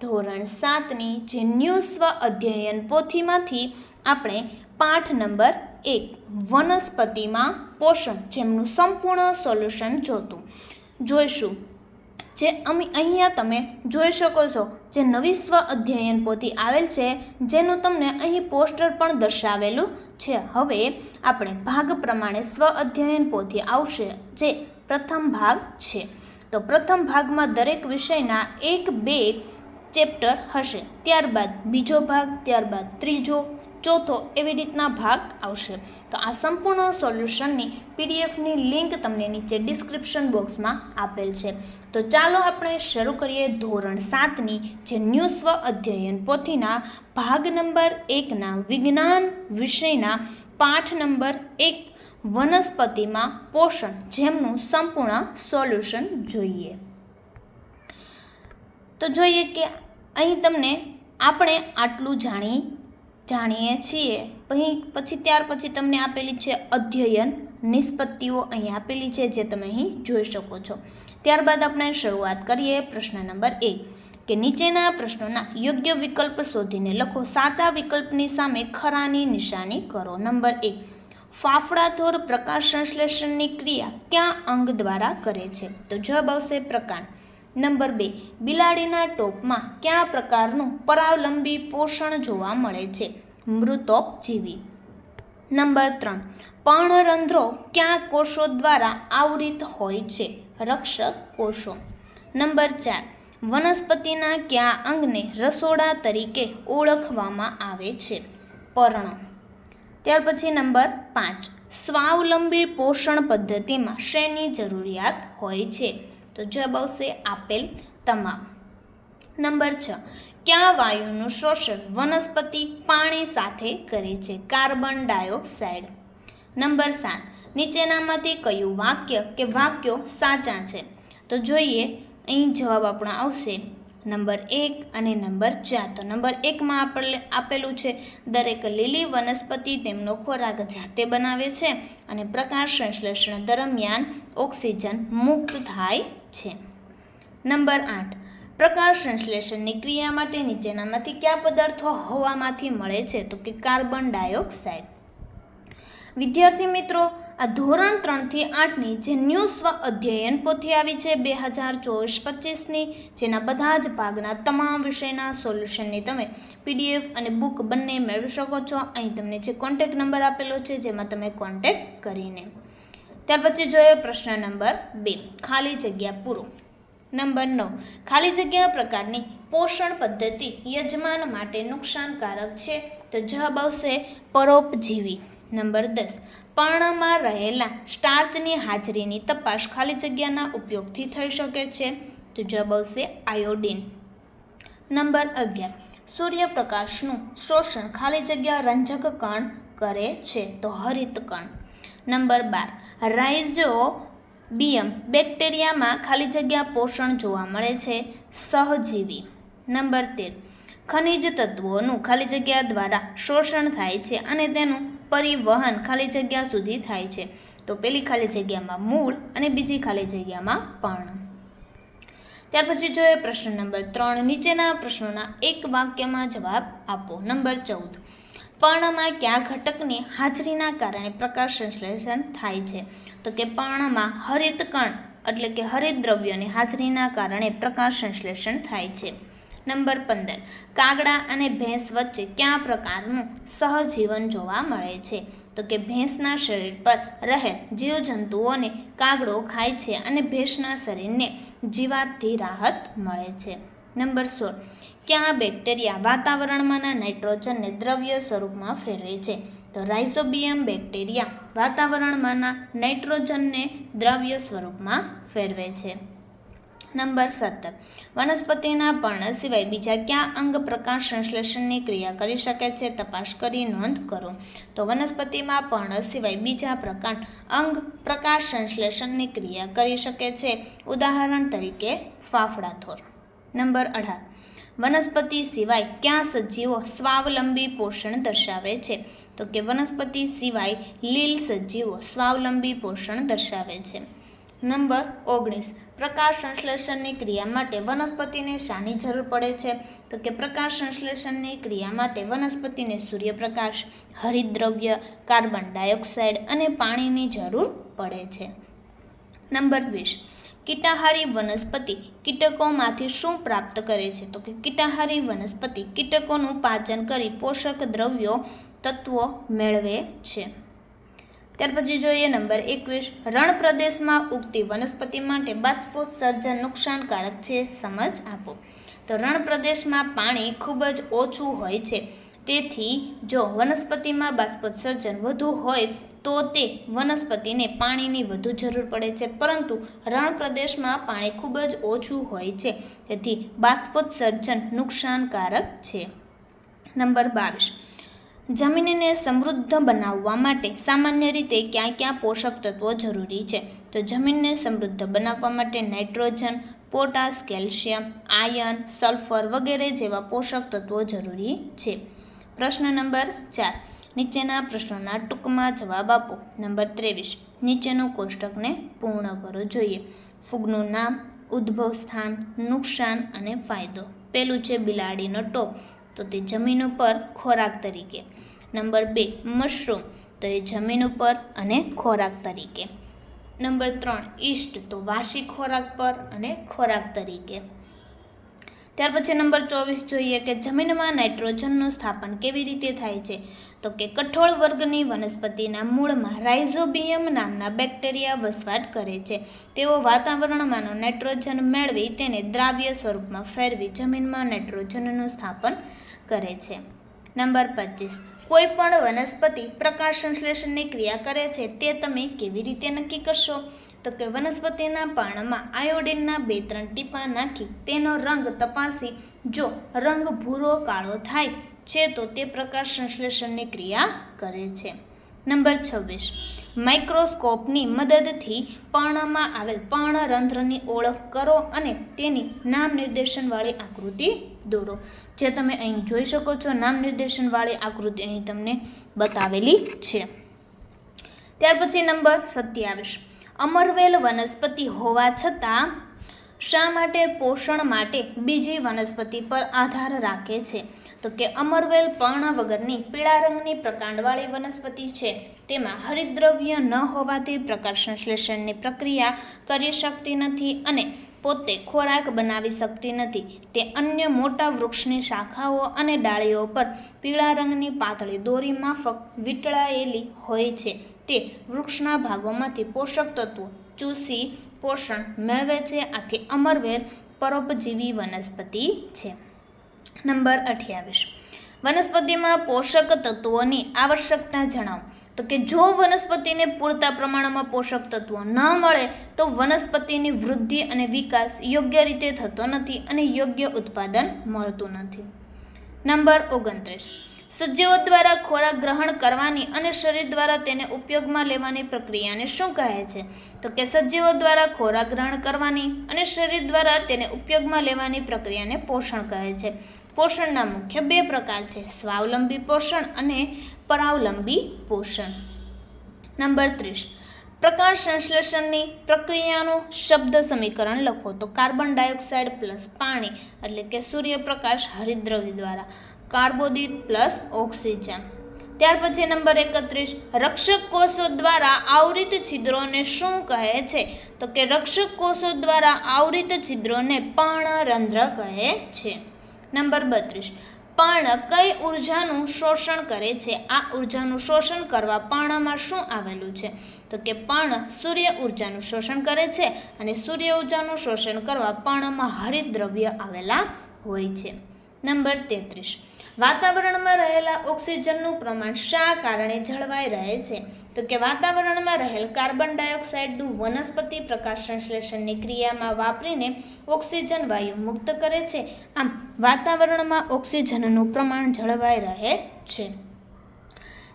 ધોરણ સાતની જે ન્યૂ સ્વ અધ્યયન પોથીમાંથી આપણે પાઠ નંબર એક, વનસ્પતિમાં પોષણ, જેમનું સંપૂર્ણ સોલ્યુશન જોતું. જોઈશું. જે અમે અહીંયા તમે જોઈ શકો છો, જે નવી સ્વ અધ્યયન પોથી આવેલ છે, જેનું તમને અહીં પોસ્ટર પણ દર્શાવેલું છે. હવે આપણે ભાગ પ્રમાણે સ્વ અધ્યયન પોથી આવશે, જે પ્રથમ ભાગ છે. તો પ્રથમ ભાગમાં દરેક વિષયના એક, બે ચેપ્ટર હશે. ત્યારબાદ બીજો ભાગ, ત્યારબાદ ત્રીજો, ચોથો એવી રીતના ભાગ આવશે. તો આ સંપૂર્ણ સોલ્યુશનની પીડીએફની લિંક તમને નીચે ડિસ્ક્રિપ્શન બોક્સમાં આપેલ છે. તો ચાલો આપણે શરૂ કરીએ ધોરણ સાતની જે ન્યૂ સ્વ અધ્યયન પોથીના ભાગ નંબર એકના વિજ્ઞાન વિષયના પાઠ નંબર એક વનસ્પતિમાં પોષણ જેમનું સંપૂર્ણ સોલ્યુશન જોઈએ. તો જોઈએ કે અહીં તમને આપણે આટલું જાણી, જાણીએ છીએ. અહીં પછી ત્યાર પછી તમને આપેલી છે અધ્યયન, નિષ્પત્તિઓ અહીં આપેલી છે જે તમે અહીં જોઈ શકો છો. ત્યારબાદ આપણે શરૂઆત કરીએ પ્રશ્ન નંબર એક, કે નીચેના પ્રશ્નોના યોગ્ય વિકલ્પ શોધીને લખો. સાચા વિકલ્પની સામે ખરાની નિશાની કરો. નંબર એક, ફાફડાથોર પ્રકાશ સંશ્લેષણની ક્રિયા ક્યાં અંગ દ્વારા કરે છે? તો જવાબ આવશે પ્રકાંડ. નંબર બે, બિલાડીના ટોપમાં કયા પ્રકારનું પરાવલંબી પોષણ જોવા મળે છે? મૃતોપજીવી. નંબર ત્રણ, પર્ણરંધ્રો કયા કોષો દ્વારા આવરિત હોય છે? રક્ષક કોષો નંબર ચાર, વનસ્પતિના કયા અંગને રસોડા તરીકે ઓળખવામાં આવે છે? પર્ણ. ત્યાર પછી નંબર પાંચ, સ્વાવલંબી પોષણ પદ્ધતિમાં શેની જરૂરિયાત હોય છે? તો જવાબ આવશે આપેલ તમામ. નંબર છ. કયા વાયુનું શોષણ વનસ્પતિ પાણી સાથે કરે છે? Carbon dioxide. નંબર સાત. નીચેનામાંથી કયું વાક્ય કે વાક્યો સાચા છે? તો જોઈએ, અહીં જવાબ આપણો આવશે નંબર એક અને નંબર ચાર. તો નંબર એકમાં આપણે આપેલું છે, દરેક લીલી વનસ્પતિ તેમનો ખોરાક જાતે બનાવે છે અને પ્રકાશ સંશ્લેષણ દરમિયાન ઓક્સિજન મુક્ત થાય છે. નંબર આઠ. પ્રકાશ સંશ્લેષણની ક્રિયા માટે નીચેનામાંથી કયા પદાર્થો હવામાંથી મળે છે? તો કે કાર્બન ડાયોક્સાઇડ. વિદ્યાર્થી મિત્રો, આ ધોરણ ત્રણથી આઠની જે ન્યૂ સ્વ અધ્યયન પોથી આવી છે બે હજાર ચોવીસ પચીસની, જેના બધા જ ભાગના તમામ વિષયના સોલ્યુશનની તમે પીડીએફ અને બુક બંને મેળવી શકો છો. અહીં તમને જે કોન્ટેક નંબર આપેલો છે, જેમાં તમે કોન્ટેક કરીને ત્યાર પછી જોઈએ પ્રશ્ન નંબર બે, ખાલી જગ્યા પૂરો. નંબર નવ, ખાલી જગ્યા પ્રકારની પોષણ પદ્ધતિ યજમાન માટે નુકસાનકારક છે? તો જવાબ આવશે પરોપજીવી. નંબર દસ, પર્ણમાં રહેલા સ્ટાર્ચની હાજરીની તપાસ ખાલી જગ્યાના ઉપયોગથી થઈ શકે છે? તો જવાબ આવશે આયોડિન. નંબર અગિયાર, સૂર્યપ્રકાશનું શોષણ ખાલી જગ્યા રંજક કણ કરે છે? તો હરિત કણ. નંબર બાર. રાઇઝો બિયમ બેક્ટેરિયામાં ખાલી જગ્યા પોષણ જોવા મળે છે, સહજીવી. નંબર તેર. ખનિજ તત્વોનું ખાલી જગ્યા દ્વારા શોષણ થાય છે અને તેનું પરિવહન ખાલી જગ્યા સુધી થાય છે. તો પેલી ખાલી જગ્યામાં મૂળ અને બીજી ખાલી જગ્યામાં પણ ત્યાર પછી જોઈએ પ્રશ્ન નંબર ત્રણ. નીચેના પ્રશ્નોના એક વાક્યમાં જવાબ આપો. નંબર ચૌદ. પર્ણમાં કયા ઘટકની હાજરીના કારણે પ્રકાશ સંશ્લેષણ થાય છે? તો કે પર્ણમાં હરિત કણ એટલે કે હરિત દ્રવ્યની હાજરીના કારણે પ્રકાશ સંશ્લેષણ થાય છે. નંબર પંદર. કાગડા અને ભેંસ વચ્ચે કયા પ્રકારનું સહજીવન જોવા મળે છે? તો કે ભેંસના શરીર પર રહેલ જીવજંતુઓને કાગડો ખાય છે અને ભેંસના શરીરને જીવાતથી રાહત મળે છે. નંબર સોળ. ક્યાં બેક્ટેરિયા વાતાવરણમાંના નાઇટ્રોજનને દ્રવ્ય સ્વરૂપમાં ફેરવે છે? તો રાઇઝોબિયમ બેક્ટેરિયા વાતાવરણમાંના નાઇટ્રોજનને દ્રવ્ય સ્વરૂપમાં ફેરવે છે. નંબર સત્તર. વનસ્પતિના પર્ણ સિવાય બીજા કયા અંગ પ્રકાશ સંશ્લેષણની ક્રિયા કરી શકે છે? તપાસ કરી નોંધ કરો. તો વનસ્પતિમાં પર્ણ સિવાય બીજા પ્રકાર અંગ પ્રકાશ સંશ્લેષણની ક્રિયા કરી શકે છે. ઉદાહરણ તરીકે ફાફડા થોર. નંબર અઢાર. વનસ્પતિ સિવાય ક્યાં સજીવો સ્વાવલંબી પોષણ દર્શાવે છે? તો કે વનસ્પતિ સિવાય લીલ સજીવો સ્વાવલંબી પોષણ દર્શાવે છે. નંબર ઓગણીસ. પ્રકાશ સંશ્લેષણની ક્રિયા માટે વનસ્પતિને શાની જરૂર પડે છે? તો કે પ્રકાશ સંશ્લેષણની ક્રિયા માટે વનસ્પતિને સૂર્યપ્રકાશ, હરિદ્રવ્ય, કાર્બન ડાયોક્સાઇડ અને પાણીની જરૂર પડે છે. નંબર વીસ. કીટાહારી વનસ્પતિ કીટકોમાંથી શું પ્રાપ્ત કરે છે? તો કે કીટાહારી વનસ્પતિ કીટકોનું પાચન કરી પોષક દ્રવ્યો, તત્વો મેળવે છે. ત્યાર પછી જોઈએ નંબર એકવીસ. રણ પ્રદેશમાં ઉગતી વનસ્પતિ માટે બાષ્પોત્સર્જન નુકસાનકારક છે સમજ આપો. તો રણ પ્રદેશમાં પાણી ખૂબ જ ઓછું હોય છે. તેથી જો વનસ્પતિમાં બાષ્પોત્સર્જન વધુ હોય તો તે વનસ્પતિને પાણીની વધુ જરૂર પડે છે, પરંતુ રણ પ્રદેશમાં પાણી ખૂબ જ ઓછું હોય છે, તેથી બાષ્પોત્સર્જન નુકસાનકારક છે. નંબર બાવીસ. જમીનને સમૃદ્ધ બનાવવા માટે સામાન્ય રીતે ક્યાં ક્યાં પોષક તત્વો જરૂરી છે? તો જમીનને સમૃદ્ધ બનાવવા માટે nitrogen, potash, calcium iron sulphur વગેરે જેવા પોષક તત્વો જરૂરી છે. પ્રશ્ન નંબર ચાર. નીચેના પ્રશ્નોના ટૂંકમાં જવાબ આપો. નંબર ત્રેવીસ. નીચેનું કોષ્ટકને પૂર્ણ કરો. જોઈએ. ફૂગનું નામ, ઉદ્ભવ સ્થાન, નુકસાન અને ફાયદો. પેલું છે બિલાડીનો ટોપ. તો તે જમીન ઉપર ખોરાક તરીકે. નંબર બે, મશરૂમ. તો એ જમીન ઉપર અને ખોરાક તરીકે. નંબર ત્રણ ઈષ્ટ તો વાસી ખોરાક પર અને ખોરાક તરીકે. ત્યાર પછી નંબર ચોવીસ જોઈએ કે જમીનમાં નાઇટ્રોજનનું સ્થાપન કેવી રીતે થાય છે? તો કે કઠોળ વર્ગની વનસ્પતિના મૂળમાં રાઇઝોબિયમ નામના બેક્ટેરિયા વસવાટ કરે છે. તેઓ વાતાવરણમાંનો નાઇટ્રોજન મેળવી તેને દ્રાવ્ય સ્વરૂપમાં ફેરવી જમીનમાં નાઇટ્રોજનનું સ્થાપન કરે છે. નંબર પચીસ. કોઈ પણ વનસ્પતિ પ્રકાશ સંશ્લેષણની ક્રિયા કરે છે તે તમે કેવી રીતે નક્કી કરશો? તો કે વનસ્પતિના પાણમાં આયોડિનના બે ત્રણ ટીપા નાખી તેનો રંગ તપાસી જો રંગ ભૂરો, કાળો થાય છે તો તે પ્રકાશ સંશ્લેષણની ક્રિયા કરે છે. નંબર છવ્વીસ. માઇક્રોસ્કોપની મદદથી પર્ણમાં આવેલ પર્ણરંધ્રની ઓળખ કરો અને તેની નામ નિર્દેશનવાળી આકૃતિ દોરો. જે તમે અહીં જોઈ શકો છો, નામ નિર્દેશનવાળી આકૃતિ અહીં તમને બતાવેલી છે. ત્યાર પછી નંબર સત્યાવીસ. અમરવેલ વનસ્પતિ હોવા છતાં શા માટે પોષણ માટે બીજી વનસ્પતિ પર આધાર રાખે છે? તો કે અમરવેલ પર્ણ વગરની પીળા રંગની પ્રકાંડવાળી વનસ્પતિ છે. તેમાં હરિદ્રવ્ય ન હોવાથી પ્રકાશ સંશ્લેષણની પ્રક્રિયા કરી શકતી નથી અને પોતે ખોરાક બનાવી શકતી નથી. તે અન્ય મોટા વૃક્ષની શાખાઓ અને ડાળીઓ પર પીળા રંગની પાતળી દોરી માફક વીંટળાયેલી હોય છે. તે વૃક્ષના ભાગોમાંથી પોષક તત્વો, ચૂસી પોષણ મેળવે છે. આથી અમરવેર પરોપજીવી વનસ્પતિ છે. નંબર અઠ્યાવીસ. વનસ્પતિમાં પોષક તત્વોની આવશ્યકતા જણાવો. તો કે જો વનસ્પતિને પૂરતા પ્રમાણમાં પોષક તત્વો ન મળે, તો વનસ્પતિની વૃદ્ધિ અને વિકાસ યોગ્ય રીતે થતો નથી અને યોગ્ય ઉત્પાદન મળતું નથી. નંબર ઓગણત્રીસ. સજીવો દ્વારા ખોરાક ગ્રહણ કરવાની અને શરીર દ્વારા તેને ઉપયોગમાં લેવાની પ્રક્રિયાને શું કહે છે? તો કે સજીવો દ્વારા ખોરાક ગ્રહણ કરવાની અને શરીર દ્વારા તેને ઉપયોગમાં લેવાની પ્રક્રિયાને પોષણ કહે છે. પોષણના મુખ્ય બે પ્રકાર છે, સ્વાવલંબી પોષણ અને પરાવલંબી પોષણ. નંબર ત્રીસ, પ્રકાશ સંશ્લેષણની પ્રક્રિયાનું શબ્દ સમીકરણ લખો. તો કાર્બન ડાયોક્સાઇડ પ્લસ પાણી એટલે કે સૂર્યપ્રકાશ હરિદ્રવ્ય દ્વારા. કાર્બોદિત પ્લસ ઓક્સિજન. ત્યાર પછી નંબર એકત્રીસ, રક્ષક કોષો દ્વારા આવૃત છિદ્રોને શું કહે છે? તો કે રક્ષક કોષો દ્વારા આવૃત છિદ્રોને પર્ણરંધ્ર કહે છે. નંબર બત્રીસ, પર્ણ કઈ ઉર્જાનું શોષણ કરે છે? આ ઉર્જાનું શોષણ કરવા પર્ણમાં શું આવેલું છે? તો કે પર્ણ સૂર્ય ઉર્જાનું શોષણ કરે છે અને સૂર્ય ઉર્જાનું શોષણ કરવા પર્ણમાં હરિત દ્રવ્ય આવેલા હોય છે. નંબર તેત્રીસ વાતાવરણમાં રહેલા ઓક્સિજનનું પ્રમાણ શા કારણે જળવાઈ રહે છે? તો કે વાતાવરણમાં રહેલ કાર્બન ડાયોક્સાઇડનું વનસ્પતિ પ્રકાશ સંશ્લેષણની ક્રિયામાં વાપરીને ઓક્સિજન વાયુ મુક્ત કરે છે. આમ, વાતાવરણમાં ઓક્સિજનનું પ્રમાણ જળવાઈ રહે છે.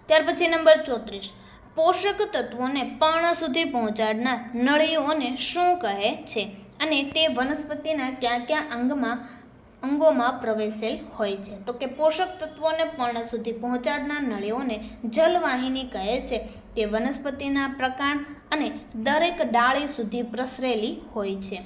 ત્યાર પછી નંબર ચોત્રીસ. પોષક તત્વોને પર્ણ સુધી પહોંચાડનાર નળીઓને શું કહે છે? અને તે વનસ્પતિના ક્યાં ક્યાં અંગમાં અંગોમાં પ્રવેશેલ હોય છે. તો કે પોષક તત્વોને પર્ણ સુધી પહોંચાડનાર નળીઓને જલવાહિની કહે છે તે વનસ્પતિના પ્રકાર અને દરેક ડાળી સુધી પ્રસરેલી હોય છે.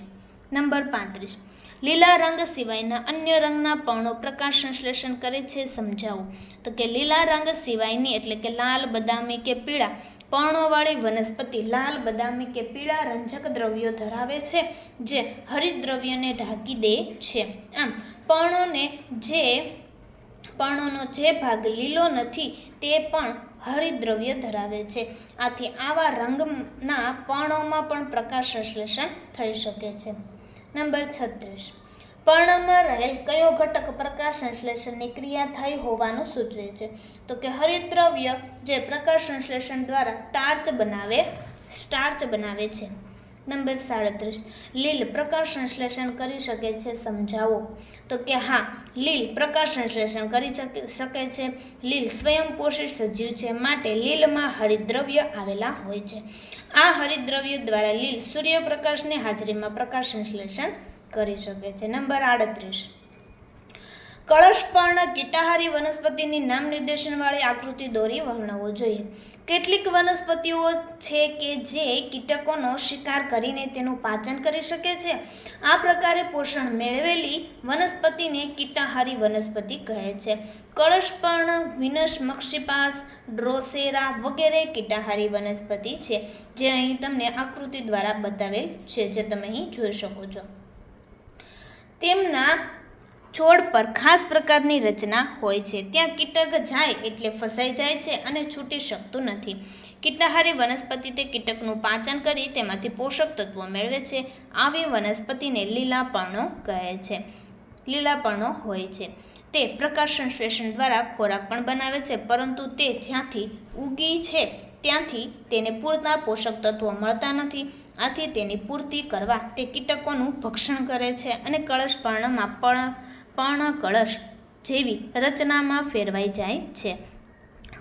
નંબર પાંત્રીસ. લીલા રંગ સિવાયના અન્ય રંગના પર્ણો પ્રકાશ સંશ્લેષણ કરે છે સમજાવો. તો કે લીલા રંગ સિવાયની એટલે કે લાલ, બદામી કે પીળા પર્ણોવાળી વનસ્પતિ લાલ, બદામી કે પીળા રંજક દ્રવ્યો ધરાવે છે, જે હરિદ્રવ્યને ઢાંકી દે છે. આમ, પર્ણોને જે, પર્ણોનો જે ભાગ લીલો નથી, તે પણ હરિદ્રવ્ય ધરાવે છે. આથી આવા રંગના પર્ણોમાં પણ પ્રકાશ સંશ્લેષણ થઈ શકે છે. નંબર છત્રીસ. પર્ણમાં રહેલ કયો ઘટક પ્રકાશ સંશ્લેષણની ક્રિયા થઈ હોવાનું સૂચવે છે? તો કે હરિદ્રવ્ય જે પ્રકાશ સંશ્લેષણ દ્વારા ટાર્ચ બનાવે, સ્ટાર્ચ બનાવે છે. નંબર સાડત્રીસ. લીલ પ્રકાશ સંશ્લેષણ કરી શકે છે, સમજાવો. તો કે હા, લીલ પ્રકાશ સંશ્લેષણ કરી શકે છે. લીલ સ્વયંપોષી સજીવ છે, માટે લીલમાં હરિદ્રવ્ય આવેલા હોય છે. આ હરિદ્રવ્ય દ્વારા લીલ સૂર્યપ્રકાશની હાજરીમાં પ્રકાશ સંશ્લેષણ કરી શકે છે. નંબર આડત્રીસ. કળશપર્ણ કીટાહારી વનસ્પતિની નામ નિર્દેશનવાળી આકૃતિ દોરી વર્ણવો જોઈએ. કેટલીક વનસ્પતિઓ છે કે જે કીટકોનો શિકાર કરીને તેનું પાચન કરી શકે છે. આ પ્રકારે પોષણ મેળવેલી વનસ્પતિને કીટાહારી વનસ્પતિ કહે છે. કળશપર્ણ વિનસ, મક્ષિપાસ, ડ્રોસેરા વગેરે કીટાહારી વનસ્પતિ છે, જે અહીં તમને આકૃતિ દ્વારા બતાવેલ છે, જે તમે અહીં જોઈ શકો છો. તેમના છોડ પર ખાસ પ્રકારની રચના હોય છે. ત્યાં કીટક જાય એટલે ફસાઈ જાય છે અને છૂટી શકતું નથી. કીટાહારી વનસ્પતિ તે કીટકનું પાચન કરી, તેમાંથી પોષક તત્વો મેળવે છે. આવી વનસ્પતિને લીલા કહે છે. લીલા હોય છે. તે પ્રકાશ સંશ્લેષણ દ્વારા ખોરાક પણ બનાવે છે, પરંતુ તે જ્યાંથી ઉગી છે, ત્યાંથી તેને પૂરતા પોષક તત્વો મળતા નથી. આથી તેની પૂર્તિ કરવા તે કીટકોનું ભક્ષણ કરે છે અને કળશ પર્ણમાં પણ પર્ણ કળશ જેવી રચનામાં ફેરવાઈ જાય છે.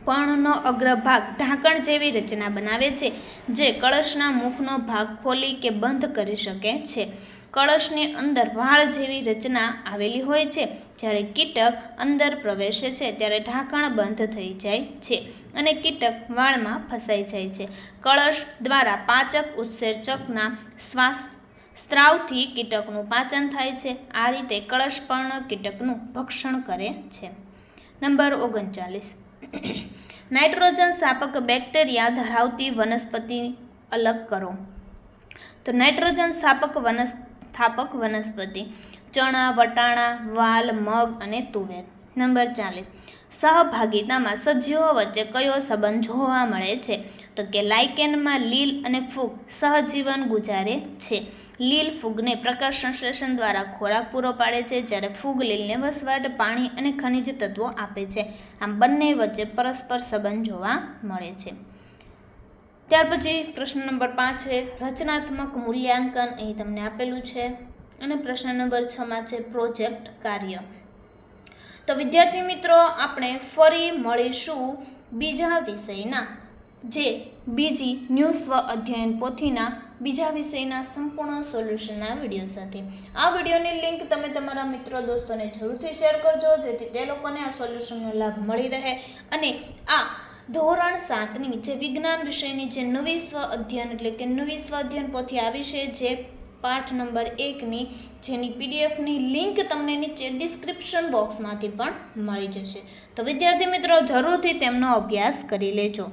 પર્ણનો અગ્રભાગ ઢાંકણ જેવી રચના બનાવે છે, જે કળશના મુખનો ભાગ ખોલી કે બંધ કરી શકે છે. કળશની અંદર વાળ જેવી રચના આવેલી હોય છે. જ્યારે કીટક અંદર પ્રવેશે છે, ત્યારે ઢાંકણ બંધ થઈ જાય છે અને કીટક વાળમાં ફસાઈ જાય છે. કળશ દ્વારા પાચક ઉત્સેચકના શ્વાસ સ્ત્રાવથી કીટકનું પાચન થાય છે. આ રીતે કળશપર્ણ કીટકનું ભક્ષણ કરે છે. નંબર ઓગણચાલીસ. નાઇટ્રોજન સ્થાપક બેક્ટેરિયા ધરાવતી વનસ્પતિ અલગ કરો. તો નાઇટ્રોજન સ્થાપક વનસ સ્થાપક વનસ્પતિ, ચણા, વટાણા, વાલ, મગ અને તુવેર. નંબર ચાલીસ. સહભાગિતામાં સજીવો વચ્ચે કયો સંબંધ જોવા મળે છે? તો કે લાઇકેનમાં લીલ અને ફૂગ સહજીવન ગુજારે છે. લીલ ફૂગને પ્રકાશ સંશ્લેષણ દ્વારા ખોરાક પૂરો પાડે છે, જ્યારે ફૂગ લીલને વસવાટ, પાણી અને ખનિજ તત્વો આપે છે. આમ બંને વચ્ચે પરસ્પર સંબંધ જોવા મળે છે. ત્યાર પછી પ્રશ્ન નંબર પાંચ છે, રચનાત્મક મૂલ્યાંકન અહીં તમને આપેલું છે અને પ્રશ્ન નંબર છમાં છે, પ્રોજેક્ટ કાર્ય તો વિદ્યાર્થી મિત્રો, આપણે ફરી મળીશું બીજા વિષયના, જે બીજી ન્યૂ સ્વ અધ્યયન પોથીના બીજા વિષયના સંપૂર્ણ સોલ્યુશનના વીડિયો સાથે. આ વિડીયોની લિંક તમે તમારા મિત્રો દોસ્તોને જરૂરથી શેર કરજો, જેથી તે લોકોને આ સોલ્યુશનનો લાભ મળી રહે અને આ ધોરણ સાતની જે વિજ્ઞાન વિષયની જે નવી સ્વ અધ્યયન એટલે કે નવી સ્વ અધ્યયન પોથી આવી છે, જે પાઠ નંબર એકની જેની પીડીએફની લિંક તમને નીચે ડિસ્ક્રિપ્શન બોક્સમાંથી પણ મળી જશે. તો વિદ્યાર્થી મિત્રો, જરૂરથી તેમનો અભ્યાસ કરી લેજો.